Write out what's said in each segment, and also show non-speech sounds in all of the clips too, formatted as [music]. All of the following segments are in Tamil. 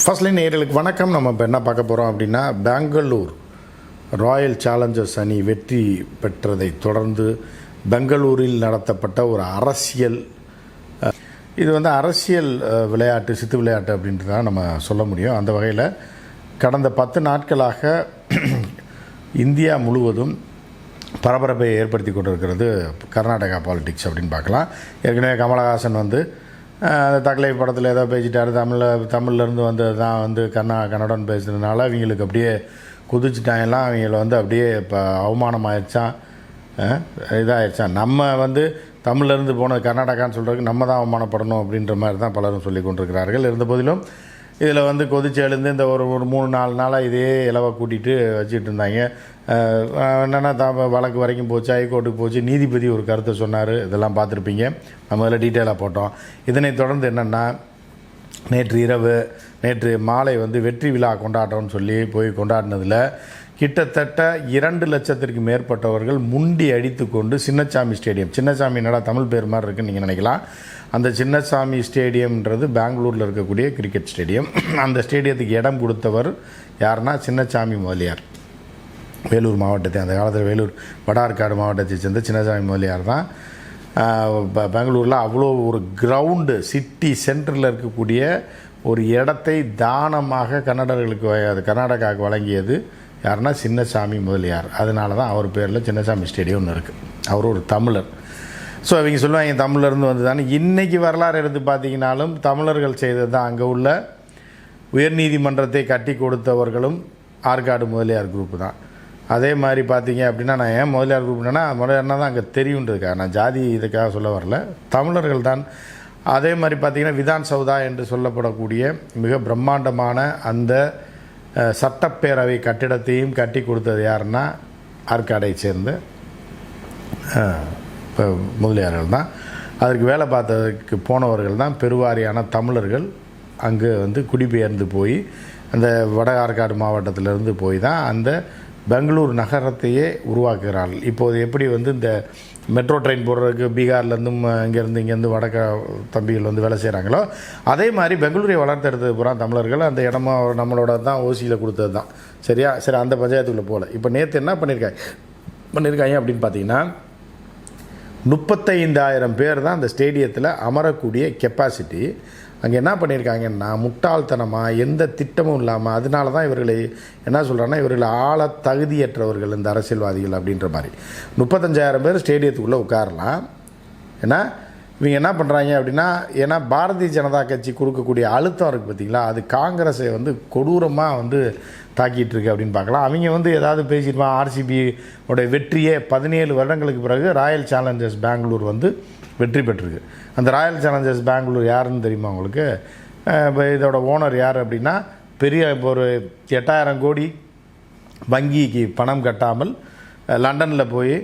ஃபர்ஸ்ட் லைன் நேர்களுக்கு வணக்கம். நம்ம இப்போ என்ன பார்க்க போகிறோம் அப்படின்னா பெங்களூர் ராயல் சேலஞ்சர்ஸ் அணி வெற்றி பெற்றதை தொடர்ந்து பெங்களூரில் நடத்தப்பட்ட ஒரு அரசியல் இது வந்து அரசியல் விளையாட்டு சித்து விளையாட்டு அப்படின்ட்டு தான் நம்ம சொல்ல முடியும். அந்த வகையில் கடந்த பத்து நாட்களாக [clears throat] இந்தியா முழுவதும் பரபரப்பை ஏற்படுத்தி கொண்டிருக்கிறது கர்நாடகா பாலிடிக்ஸ் அப்படின்னு பார்க்கலாம். ஏற்கனவே கமலஹாசன் வந்து அந்த தகலை படத்தில் ஏதோ பேசிட்டாரு. தமிழில் தமிழ்லேருந்து வந்தது தான் வந்து கண்ணா கன்னடன் பேசுனதுனால அவங்களுக்கு அப்படியே குதிச்சுட்டாங்கலாம் அவங்கள வந்து அப்படியே இப்போ அவமானமாயிருச்சான். அஹ், இதாயிருச்சான். நம்ம வந்து தமிழ்லேருந்து போனது கர்நாடகான்னு சொல்கிறதுக்கு நம்ம தான் அவமானப்படணும் அப்படின்ற மாதிரி தான் பலரும் சொல்லி கொண்டிருக்கிறார்கள். இருந்த போதிலும் இதில் வந்து கொதிச்சு எழுந்து இந்த ஒரு ஒரு மூணு நாலு நாளாக இதே இலவை கூட்டிகிட்டு வச்சுட்டு இருந்தாங்க. என்னென்னா தான் வழக்கு வரைக்கும் போச்சு ஹைகோர்ட்டுக்கு போச்சு. நீதிபதி ஒரு கருத்தை சொன்னார். இதெல்லாம் பார்த்துருப்பீங்க. நம்ம அதில் டீட்டெயிலாக போட்டோம். இதனைத் தொடர்ந்து என்னென்னா நேற்று இரவு நேற்று மாலை வந்து வெற்றி விழா கொண்டாட்டம்னு சொல்லி போய் கொண்டாடினதில் கிட்டத்தட்ட இரண்டு லட்சத்திற்கு மேற்பட்டவர்கள் முண்டி அடித்து கொண்டு சின்னசாமி ஸ்டேடியம். சின்னசாமி என்னடா தமிழ் பேர் மாதிரி இருக்குன்னு நீங்கள் நினைக்கலாம். அந்த சின்னசாமி ஸ்டேடியம்ன்றது பெங்களூரில் இருக்கக்கூடிய கிரிக்கெட் ஸ்டேடியம். அந்த ஸ்டேடியத்துக்கு இடம் கொடுத்தவர் யாருன்னா சின்னசாமி முதலியார். வேலூர் மாவட்டத்தை அந்த காலத்தில் வேலூர் வடார்காடு மாவட்டத்தை சேர்ந்த சின்னசாமி முதலியார் தான். பெங்களூரில் அவ்வளோ ஒரு கிரவுண்டு சிட்டி சென்டரில் இருக்கக்கூடிய ஒரு இடத்தை தானமாக கன்னடர்களுக்கு கர்நாடகாவுக்கு வழங்கியது. யாருன்னா சின்னசாமி முதலியார். அதனால தான் அவர் பேரில் சின்னசாமி ஸ்டேடியம் ஒன்று இருக்குது அவர் ஒரு தமிழர். ஸோ அவங்க சொல்லுவாங்க தமிழ்லேருந்து வந்து தானே இன்றைக்கி வரலாறு எடுத்து பார்த்தீங்கனாலும் தமிழர்கள் செய்தது தான் அங்கே உள்ள உயர்நீதிமன்றத்தை கட்டி கொடுத்தவர்களும் ஆற்காடு முதலியார் குரூப் தான். அதே மாதிரி பார்த்தீங்க அப்படின்னா நான் ஏன் முதலியார் குரூப்னா முதலியார்னா தான் அங்கே தெரியுன்றதுக்காக. நான் ஜாதி இதுக்காக சொல்ல வரல. தமிழர்கள் தான். அதே மாதிரி பார்த்திங்கன்னா விதான் சௌதா என்று சொல்லப்படக்கூடிய மிக பிரம்மாண்டமான அந்த சட்டப்பேரவை கட்டிடத்தையும் கட்டி கொடுத்தது யாருன்னா ஆற்காடை சேர்ந்த முதலியார்கள் தான். அதற்கு வேலை பார்த்ததுக்கு போனவர்கள் தான் பெருவாரியான தமிழர்கள். அங்கே வந்து குடிபெயர்ந்து போய் அந்த வட ஆற்காடு மாவட்டத்திலிருந்து போய் தான் அந்த பெங்களூர் நகரத்தையே உருவாக்குகிறார்கள். இப்போது எப்படி வந்து இந்த மெட்ரோ ட்ரெயின் போடுறதுக்கு பீகார்லேருந்தும் இங்கேருந்து இங்கேருந்து வடக்க தம்பிகள் வந்து வேலை செய்கிறாங்களோ அதே மாதிரி பெங்களூரை வளர்த்தெடுத்தது பூரா தமிழர்கள். அந்த இடமா நம்மளோட தான் ஓசியில் கொடுத்தது தான். சரியா? சரி அந்த பஞ்சாயத்துக்குள்ளே போகல. இப்போ நேற்று என்ன பண்ணியிருக்காங்க பண்ணியிருக்காங்க அப்படின்னு பார்த்தீங்கன்னா முப்பத்தைந்தாயிரம் பேர் தான் அந்த ஸ்டேடியத்தில் அமரக்கூடிய கெப்பாசிட்டி அங்கே என்ன பண்ணியிருக்காங்கன்னா முட்டாள்தனமாக எந்த திட்டமும் இல்லாமல் அதனால தான் இவர்களை என்ன சொல்கிறாங்கன்னா இவர்களை ஆள தகுதியற்றவர்கள் இந்த அரசியல்வாதிகள் அப்படின்ற மாதிரி. முப்பத்தஞ்சாயிரம் பேர் ஸ்டேடியத்துக்குள்ளே உட்காரலாம். ஏன்னா இவங்க என்ன பண்ணுறாங்க அப்படின்னா ஏன்னா பாரதிய ஜனதா கட்சி கொடுக்கக்கூடிய அழுத்தம் இருக்குது பார்த்தீங்களா அது காங்கிரஸை வந்து கொடூரமாக வந்து தாக்கிட்டு இருக்கு அப்படின்னு பார்க்கலாம். அவங்க வந்து ஏதாவது பேசியிருப்பான் ஆர்சிபி உடைய வெற்றியே பதினேழு வருடங்களுக்கு பிறகு ராயல் சேலஞ்சர்ஸ் பெங்களூர் வந்து வெற்றி பெற்றிருக்கு. அந்த ராயல் சேலஞ்சர்ஸ் பெங்களூர் யாருன்னு தெரியுமா உங்களுக்கு? இப்போ இதோட ஓனர் யார் அப்படின்னா பெரிய இப்போ ஒரு எட்டாயிரம் கோடி வங்கிக்கு பணம் கட்டாமல் லண்டனில் போய்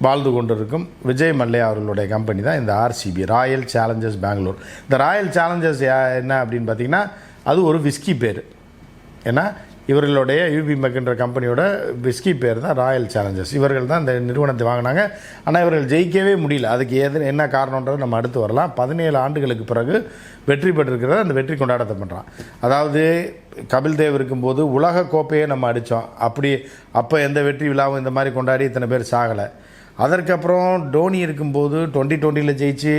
வாழ்ந்து கொண்டிருக்கும் விஜய் மல்லையா அவர்களுடைய கம்பெனி தான் இந்த ஆர்சிபி ராயல் சேலஞ்சர்ஸ் பெங்களூர் இந்த ராயல் சேலஞ்சர்ஸ் யா- என்ன அப்படின்னு பார்த்தீங்கன்னா அது ஒரு விஸ்கி பேர். ஏன்னா இவர்களுடைய யூபி மெக்கின்ற கம்பெனியோட விஸ்கி பேர் தான் ராயல் சேலஞ்சர்ஸ் இவர்கள் தான் இந்த நிறுவனத்தை வாங்கினாங்க. ஆனால் இவர்கள் ஜெயிக்கவே முடியல. அதுக்கு எது என்ன காரணன்றது நம்ம அடுத்து வரலாம். பதினேழு ஆண்டுகளுக்கு பிறகு வெற்றி பெற்றிருக்கிறத அந்த வெற்றி கொண்டாடத்தை பண்ணுறான் அதாவது கபில் தேவ் இருக்கும்போது உலக கோப்பையை நம்ம அடித்தோம் அப்படி அப்போ எந்த வெற்றி விழாவும் இந்த மாதிரி கொண்டாடி இத்தனை பேர் சாகலை. அதற்கப்புறம் டோனி இருக்கும்போது டுவெண்ட்டி டுவெண்ட்டியில் ஜெயிச்சு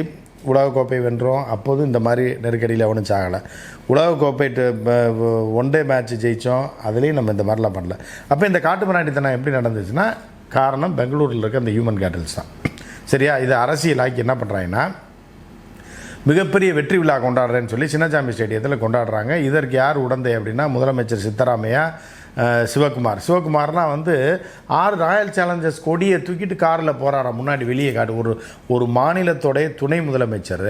உலகக்கோப்பை வென்றோம். அப்போதும் இந்த மாதிரி நெருக்கடியில் அவனும் சாகலை. உலகக்கோப்பை ஒன் டே மேட்ச் ஜெயித்தோம் அதுலேயும் நம்ம இந்த மாதிரிலாம் பண்ணல. அப்போ இந்த காட்டு எப்படி நடந்துச்சுன்னா காரணம் பெங்களூரில் இருக்க அந்த ஹியூமன் கேட்டல்ஸ் தான். சரியா? இது அரசியலாக்கி என்ன பண்ணுறாங்கன்னா மிகப்பெரிய வெற்றி விழா கொண்டாடுறேன்னு சொல்லி சின்னசாமி ஸ்டேடியத்தில் கொண்டாடுறாங்க. இதற்கு யார் உடந்தை அப்படின்னா முதலமைச்சர் சித்தராமையா சிவகுமார். சிவகுமார்னா வந்து ஆறு ராயல் சேலஞ்சர்ஸ் கொடியை தூக்கிட்டு காரில் போகிறாராம் முன்னாடி வெளியே காட்டு. ஒரு ஒரு மாநிலத்தோடைய துணை முதலமைச்சர்.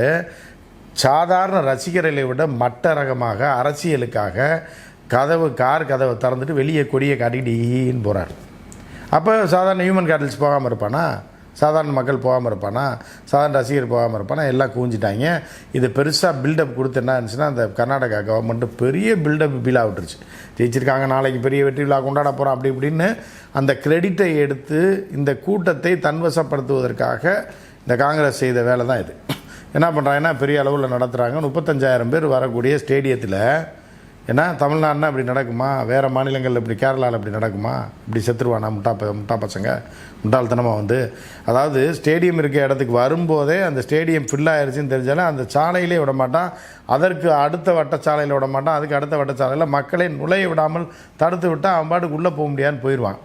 சாதாரண ரசிகர்களை விட மட்ட ரகமாக அரசியலுக்காக கதவு கார் கதவை திறந்துட்டு வெளியே கொடியை காட்டிக்கிட்டு ஈன்னு போகிறார் அப்போ சாதாரண ஹியூமன் கேட்டல்ஸ் போகாமல் இருப்பானா? சாதாரண மக்கள் போகாமல் இருப்பானா? சாதாரண ரசிகர் போகாமல் இருப்பானா? எல்லாம் கூஞ்சிட்டாங்க இது பெருசாக பில்டப் கொடுத்து என்ன இருந்துச்சுன்னா அந்த கர்நாடகா கவர்மெண்ட்டு பெரிய பில்டப் பீலாக விட்டுருச்சு. ஜெயிச்சிருக்காங்க நாளைக்கு பெரிய வெற்றி விழா கொண்டாட போகிறோம் அப்படி இப்படின்னு அந்த கிரெடிட்டை எடுத்து இந்த கூட்டத்தை தன்வசப்படுத்துவதற்காக இந்த காங்கிரஸ் செய்த வேலை தான் இது. என்ன பண்ணுறாங்கன்னா பெரிய அளவில் நடத்துகிறாங்க முப்பத்தஞ்சாயிரம் பேர் வரக்கூடிய ஸ்டேடியத்தில் ஏன்னா தமிழ்நாடுனா இப்படி நடக்குமா? வேறு மாநிலங்களில் இப்படி கேரளாவில் இப்படி நடக்குமா? இப்படி செத்துருவானா முட்டா முட்டா பசங்க? முட்டாள்தனமாக வந்து. அதாவது ஸ்டேடியம் இருக்க இடத்துக்கு வரும்போதே அந்த ஸ்டேடியம் ஃபில் ஆயிடுச்சுன்னு தெரிஞ்சாலும் அந்த சாலையிலே விட மாட்டான். அதற்கு அடுத்த வட்டச்சாலையில் விட மாட்டான். அதுக்கு அடுத்த வட்டச்சாலையில் மக்களை நுழைய விடாமல் தடுத்து விட்டால் அவன் பாட்டுக்கு உள்ளே போக முடியாதுன்னு போயிடுவான்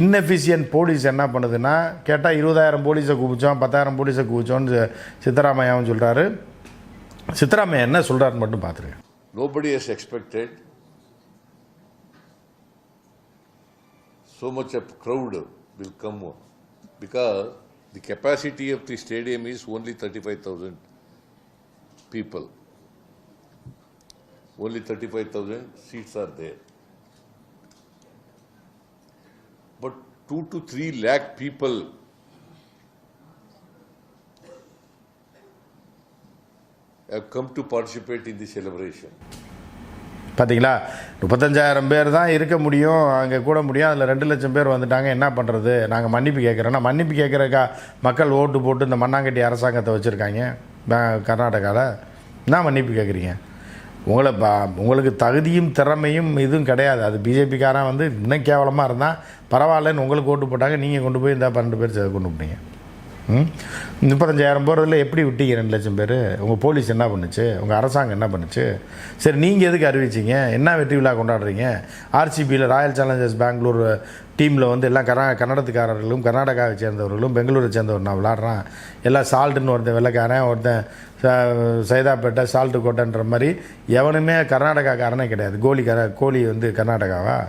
இன்னெஃபிஷியன்ட் போலீஸ் என்ன பண்ணுதுன்னா கேட்டால் இருபதாயிரம் போலீஸை குவிச்சோம் பத்தாயிரம் போலீஸை குவிச்சோன்னு சித்தராமையாவும் சொல்கிறாரு சித்தராமையா என்ன சொல்கிறாருன்னு மட்டும் பார்த்துருக்கேன் Nobody has expected so much of crowd will come because the capacity of the stadium is only 35,000 people. Only 35,000 seats are there. But 2 to 3 lakh people come to participate in the celebration பார்த்தீங்களா முப்பத்தஞ்சாயிரம் பேர் தான் இருக்க முடியும் அங்கே கூட முடியும். அதில் ரெண்டு லட்சம் பேர் வந்துட்டாங்க என்ன பண்ணுறது நாங்கள் மன்னிப்பு கேட்குறோன்னா மன்னிப்பு கேட்குறக்கா மக்கள் ஓட்டு போட்டு இந்த மண்ணாங்கட்டி அரசாங்கத்தை வச்சுருக்காங்க கர்நாடகாவில் என்ன மன்னிப்பு கேட்குறீங்க உங்களை ப- உங்களுக்கு தகுதியும் திறமையும் இதுவும் கிடையாது. அது பிஜேபிக்காரன் வந்து இன்னும் கேவலமாக இருந்தால் பரவாயில்லன்னு உங்களுக்கு ஓட்டு போட்டாங்க நீங்கள் கொண்டு போய் இந்த பன்னெண்டு பேர் கொண்டு போனீங்க முப்பத்தஞ்சாயிரம் போகிறதுல எப்படி விட்டீங்க ரெண்டு லட்சம் பேர்? உங்கள் போலீஸ் என்ன பண்ணுச்சு? உங்கள் அரசாங்கம் என்ன பண்ணுச்சு? சரி நீங்கள் எதுக்கு அறிவிச்சீங்க? என்ன வெற்றி விழா கொண்டாடுறீங்க? ஆர்சிபியில் ராயல் சேலஞ்சர்ஸ் பெங்களூர் டீமில் வந்து எல்லாம் கர்நா கன்னடத்துக்காரர்களும் கர்நாடகாவை சேர்ந்தவர்களும் பெங்களூரை சேர்ந்தவர் நான் விளாட்றான். எல்லாம் சால்ட்டுன்னு ஒருத்தன் வெள்ளைக்காரன் ஒருத்தன் ச- சைதாப்பேட்டை சால்ட்டு கோட்டைன்ற மாதிரி எவனுமே கர்நாடகாக்காரனே கிடையாது. கோலி கர கோலி வந்து கர்நாடகாவா?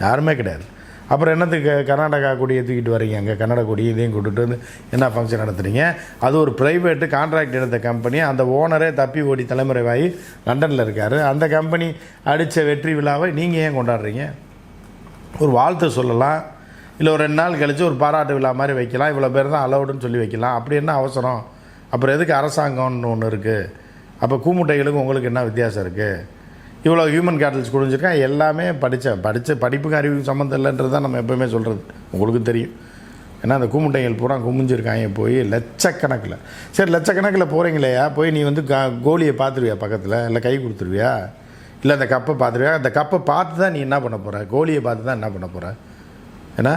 யாருமே கிடையாது. அப்புறம் என்னத்துக்கு கர்நாடகா கொடியை தூக்கிட்டு வரீங்க? அங்கே கன்னட கொடி இதையும் கூட்டுட்டு வந்து என்ன ஃபங்க்ஷன் நடத்துறீங்க? அது ஒரு ப்ரைவேட்டு கான்ட்ராக்ட் எடுத்த கம்பெனி அந்த ஓனரே தப்பி ஓடி தலைமுறைவாகி லண்டனில் இருக்கார். அந்த கம்பெனி அடித்த வெற்றி விழாவை நீங்கள் ஏன் கொண்டாடுறீங்க? ஒரு வாழ்த்து சொல்லலாம். இல்லை ஒரு ரெண்டு நாள் கழித்து ஒரு பாராட்டு விழா மாதிரி வைக்கலாம். இவ்வளோ பேர் தான் அலவுடுன்னு சொல்லி வைக்கலாம். அப்படி என்ன அவசரம்? அப்புறம் எதுக்கு அரசாங்கம்னு ஒன்று இருக்குது அப்போ கூமுட்டைகளுக்கும் உங்களுக்கு என்ன வித்தியாசம் இருக்குது இவ்வளோ ஹியூமன் கேட்டல்ஸ் குடிஞ்சிருக்கேன் எல்லாமே படித்தேன் படித்த படிப்புக்கு அறிவுக்கு சம்மந்தம் இல்லைன்றது தான் நம்ம எப்போவுமே சொல்கிறது உங்களுக்கு தெரியும். ஏன்னா அந்த கூமுட்டைகள் பூரா குமிஞ்சிருக்காங்க போய் லட்சக்கணக்கில். சரி லட்சக்கணக்கில் போகிறீங்களேயா போய் நீ வந்து கா கோலியை பார்த்துருவியா பக்கத்தில்? இல்லை கை கொடுத்துருவியா? இல்லை அந்த கப்பை பார்த்துருவியா? அந்த கப்பை பார்த்து தான் நீ என்ன பண்ண போகிற கோலியை பார்த்து தான் என்ன பண்ண போகிற ஏன்னா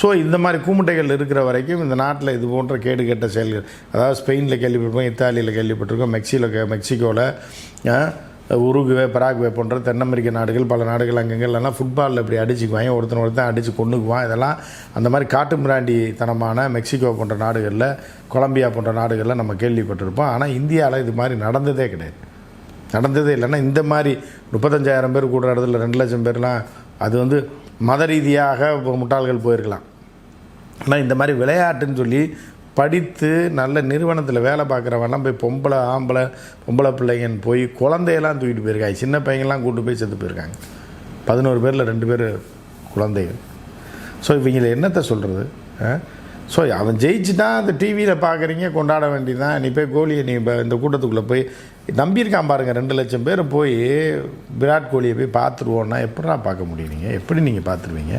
ஸோ இந்த மாதிரி கூமுட்டைகள் இருக்கிற வரைக்கும் இந்த நாட்டில் இது போன்ற கேடு கெட்ட செயல்கள் அதாவது ஸ்பெயினில் கேள்விப்பட்டிருக்கோம் இத்தாலியில் கேள்விப்பட்டிருக்கோம் மெக்சியில் மெக்சிகோவில் உருகுவே பராகுவே போன்ற தென் அமெரிக்க நாடுகள் பல நாடுகள் அங்கங்கெல்லாம் ஃபுட்பாலில் இப்படி அடிச்சுக்குவாங்க ஒருத்தன் ஒருத்தன் அடித்து கொண்டுக்குவான் இதெல்லாம் அந்த மாதிரி காட்டு மிராண்டித்தனமான மெக்சிகோ போன்ற நாடுகளில் கொலம்பியா போன்ற நாடுகளில் நம்ம கேள்விப்பட்டிருப்போம். ஆனால் இந்தியாவில் இது மாதிரி நடந்ததே கிடையாது. நடந்ததே இல்லைன்னா இந்த மாதிரி முப்பத்தஞ்சாயிரம் பேர் கூடுற இடத்துல ரெண்டு லட்சம் பேர்லாம் அது வந்து மத ரீதியாக இப்போ முட்டாள்கள் போயிருக்கலாம். ஆனால் இந்த மாதிரி விளையாட்டுன்னு சொல்லி படித்து நல்ல நிறுவனத்தில் வேலை பார்க்குறவன்லாம் போய் பொம்பளை ஆம்பளை பொம்பளை பிள்ளைங்கன்னு போய் குழந்தையெல்லாம் தூக்கிட்டு போயிருக்காங்க. சின்ன பையங்கள்லாம் கூட்டு போய் செத்து போயிருக்காங்க. பதினோரு பேரில் ரெண்டு பேர் குழந்தைகள். ஸோ இவங்கள என்னத்தை சொல்கிறது ஸோ அவன் ஜெயிச்சுட்டா அந்த டிவியில் பார்க்குறீங்க கொண்டாட வேண்டியதான் நீ போய் கோலியை நீ இப்போ இந்த கூட்டத்துக்குள்ளே போய் நம்பியிருக்கான் பாருங்கள் ரெண்டு லட்சம் பேர் போய் விராட் கோலியை போய் பார்த்துருவோன்னா எப்படா பார்க்க முடியும் நீங்கள் எப்படி நீங்கள் பார்த்துருவீங்க?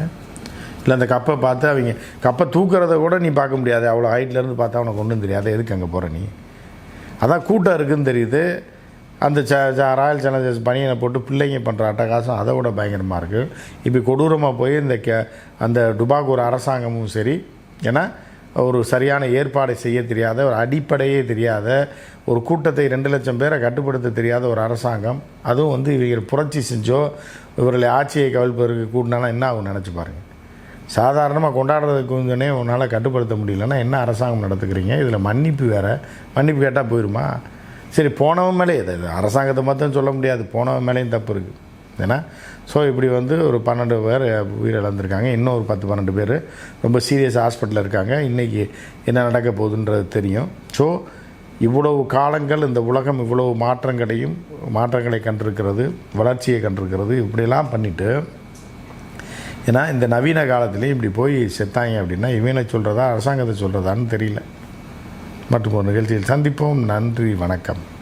இல்லை அந்த கப்பை பார்த்து அவங்க கப்பை தூக்கிறத கூட நீ பார்க்க முடியாது. அவ்வளோ ஹைட்லேருந்து பார்த்தா அவனை ஒன்றும் தெரியாது. எதுக்கு அங்கே போகிற நீ? அதான் கூட்டம் இருக்குதுன்னு தெரியுது. அந்த ச ச- ராயல் சேலஞ்சர்ஸ் பனியனை போட்டு பிள்ளைங்க பண்ணுற அட்டகாசம் அதை விட பயங்கரமாக இருக்குது இப்படி கொடூரமாக போய் இந்த கே அந்த டுபாகூர் அரசாங்கமும் சரி ஏன்னா ஒரு சரியான ஏற்பாடை செய்ய தெரியாத ஒரு அடிப்படையே தெரியாத ஒரு கூட்டத்தை ரெண்டு லட்சம் பேரை கட்டுப்படுத்த தெரியாத ஒரு அரசாங்கம். அதுவும் வந்து இவர்கள் புரட்சி செஞ்சோ இவர்களை ஆட்சியை கவிழ்ப்பதற்கு கூட்டினாலும் என்ன ஆகும் நினச்சி பாருங்கள் சாதாரணமாக கொண்டாடுறதுக்கு கொஞ்சனே உன்னால் கட்டுப்படுத்த முடியலன்னா என்ன அரசாங்கம் நடத்துக்கிறீங்க? இதில் மன்னிப்பு வேறு. மன்னிப்பு கேட்டால் போயிடுமா சரி போனவன் மேலே இது அரசாங்கத்தை மட்டும் சொல்ல முடியாது. போனவன் மேலேயும் தப்பு இருக்குது ஏன்னா ஸோ இப்படி வந்து ஒரு பன்னெண்டு பேர் உயிரிழந்திருக்காங்க. இன்னும் ஒரு பத்து பன்னெண்டு பேர் ரொம்ப சீரியஸ் ஹாஸ்பிட்டலில் இருக்காங்க. இன்றைக்கி என்ன நடக்க போகுதுன்றது தெரியும். ஸோ இவ்வளவு காலங்கள் இந்த உலகம் இவ்வளவு மாற்றங்களையும் மாற்றங்களை கண்டிருக்கிறது வளர்ச்சியை கண்டிருக்கிறது இப்படிலாம் பண்ணிவிட்டு ஏன்னா இந்த நவீன காலத்துலேயும் இப்படி போய் செத்தாங்க அப்படின்னா இவனை சொல்கிறதா அரசாங்கத்தை சொல்கிறதான்னு தெரியல. மற்றும் ஒரு நிகழ்ச்சியில் சந்திப்போம். நன்றி வணக்கம்.